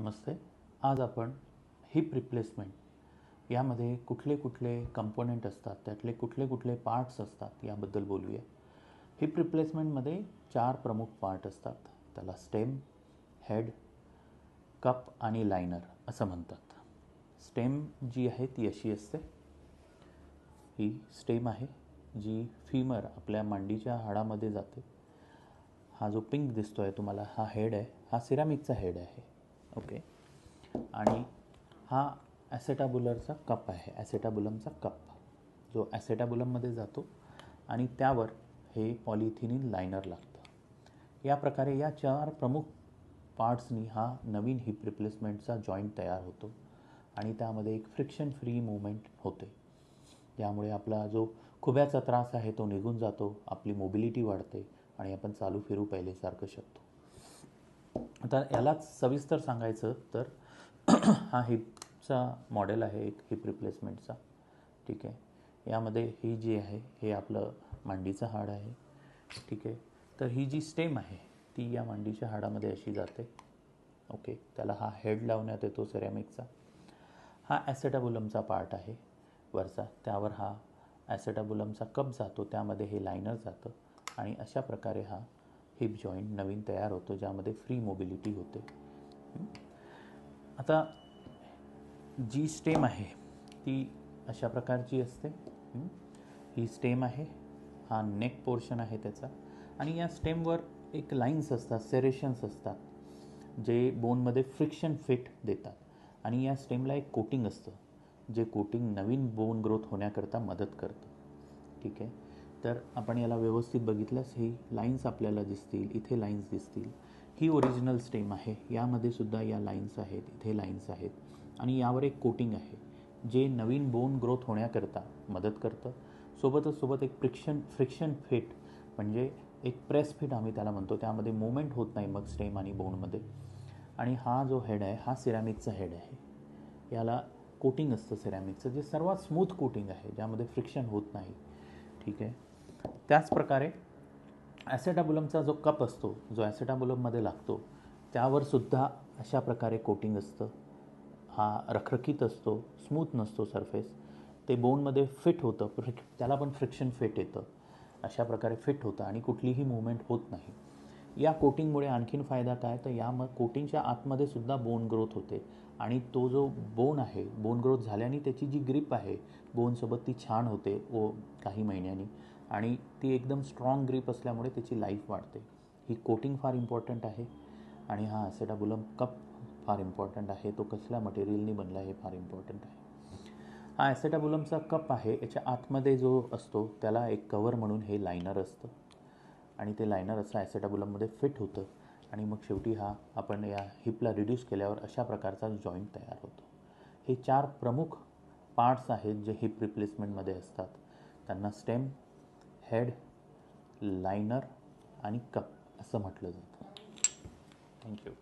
नमस्ते. आज आपण heap replacement यामध्ये कुठले कुठले कंपोनेंट असतात त्यातले कुठले कुठले पार्ट्स असतात याबद्दल बोलूया. हिप रिप्लेसमेंटमध्ये चार प्रमुख पार्ट असतात. त्याला स्टेम हेड कप आणि लायनर असं म्हणतात. स्टेम जी आहे ती अशी असते. ही स्टेम आहे जी फीमर आपल्या मांडीच्या हाडामध्ये जाते. हा जो पिंक दिसतो आहे तुम्हाला हा हेड आहे. हा सिरामिकचा हेड आहे. ओके आणि हा ॲसेटाबुलरचा कप आहे. ॲसेटाबुलमचा कप जो ॲसेटाबुलममध्ये जातो आणि त्यावर हे पॉलिथिनिन लायनर लागतं. या प्रकारे या चार प्रमुख पार्ट्सनी हा नवीन हिप रिप्लेसमेंटचा जॉईंट तयार होतो आणि त्यामध्ये एक फ्रिक्शन फ्री मुवमेंट होते. यामुळे आपला जो खुब्याचा त्रास आहे तो निघून जातो आपली मोबिलिटी वाढते आणि आपण चालू फिरू पहिलेसारखं शकतो. आता यालाच सविस्तर सांगायचं तर हा हिपचा मॉडेल आहे एक हिप रिप्लेसमेंटचा ठीक आहे. यामध्ये ही जी आहे हे आपलं मांडीचं हाड आहे. ठीक आहे. तर ही जी स्टेम आहे ती या मांडीच्या हाडामध्ये अशी जाते. ओके त्याला हा हेड लावण्यात येतो सेरॅमिकचा हा ॲसेटाबुलमचा पार्ट आहे वरचा. त्यावर हा ॲसेटाबुलमचा कप जातो. त्यामध्ये हे लायनर जातं. आणि अशा प्रकारे हा हिप जॉईंट नवीन तयार होतो ज्यामध्ये फ्री मोबिलिटी होते. आता जी स्टेम आहे ती अशा प्रकारची असते. ही? स्टेम आहे हा नेक पोर्शन आहे त्याचा. आणि या स्टेमवर एक लाईन्स असतात सेरेशन्स असतात जे बोनमध्ये फ्रिक्शन फिट देतात. आणि या स्टेमला एक कोटिंग असतं जे कोटिंग नवीन बोन ग्रोथ होण्याकरता मदत करतं. ठीक आहे? तर आपण याला व्यवस्थित बघितल्यास ही लाईन्स आपल्याला दिसतील इथे लाईन्स दिसतील. ही ओरिजिनल स्टेम आहे. यामध्ये सुद्धा या लाईन्स आहेत इथे लाईन्स आहेत. आणि यावर एक कोटिंग आहे जे नवीन बोन ग्रोथ होण्याकरता मदत करतं. सोबतच सोबत एक फ्रिक्शन फ्रिक्शन फिट म्हणजे एक प्रेस फिट आम्ही त्याला म्हणतो. त्यामध्ये मुवमेंट होत नाही मग स्टेम आणि बोनमध्ये आणि हा जो हेड आहे हा सिरॅमिकचा हेड आहे. याला कोटिंग असतं सिरॅमिकचं जे सर्वात स्मूथ कोटिंग आहे ज्यामध्ये फ्रिक्शन होत नाही. ठीक आहे? त्याचप्रकारे ॲसेटाबुलमचा जो कप असतो जो ॲसेटाबुलममध्ये लागतो त्यावर सुद्धा अशा प्रकारे कोटिंग असतं. हा रखरखीत असतो स्मूथ नसतो सरफेस. ते बोनमध्ये फिट होतं फ्रिक त्याला पण फ्रिक्शन फिट येतं. अशा प्रकारे फिट होतं आणि कुठलीही मुवमेंट होत नाही. या कोटिंगमुळे आणखीन फायदा काय? तर या मग कोटिंगच्या आतमध्ये सुद्धा बोन ग्रोथ होते. आणि तो जो बोन आहे बोन ग्रोथ झाल्याने त्याची जी ग्रीप आहे बोनसोबत ती छान होते ओ काही महिन्यांनी. आणि ती एकदम स्ट्रॉंग ग्रीप असल्यामुळे त्याची लाईफ वाढते. ही कोटिंग फार इम्पॉर्टंट आहे आणि हा ॲसेटाबुलम कप फार इम्पॉर्टंट आहे. तो कसल्या मटेरियलनी बनला हे फार इम्पॉर्टंट आहे. हा ॲसेटाबुलमचा कप आहे. याच्या आतमध्ये जो असतो त्याला एक कवर म्हणून हे लायनर असतं. आणि ते लायनर असं ॲसेटाबुलममध्ये फिट होतं. आणि मग शेवटी हा आपण या हिपला रिड्यूस केल्यावर अशा प्रकारचा जॉईंट तयार होतो. हे चार प्रमुख पार्ट्स आहेत जे हिप रिप्लेसमेंटमध्ये असतात. त्यांना स्टेम हेड लायनर आणि कप असं म्हटलं जातं. थँक्यू.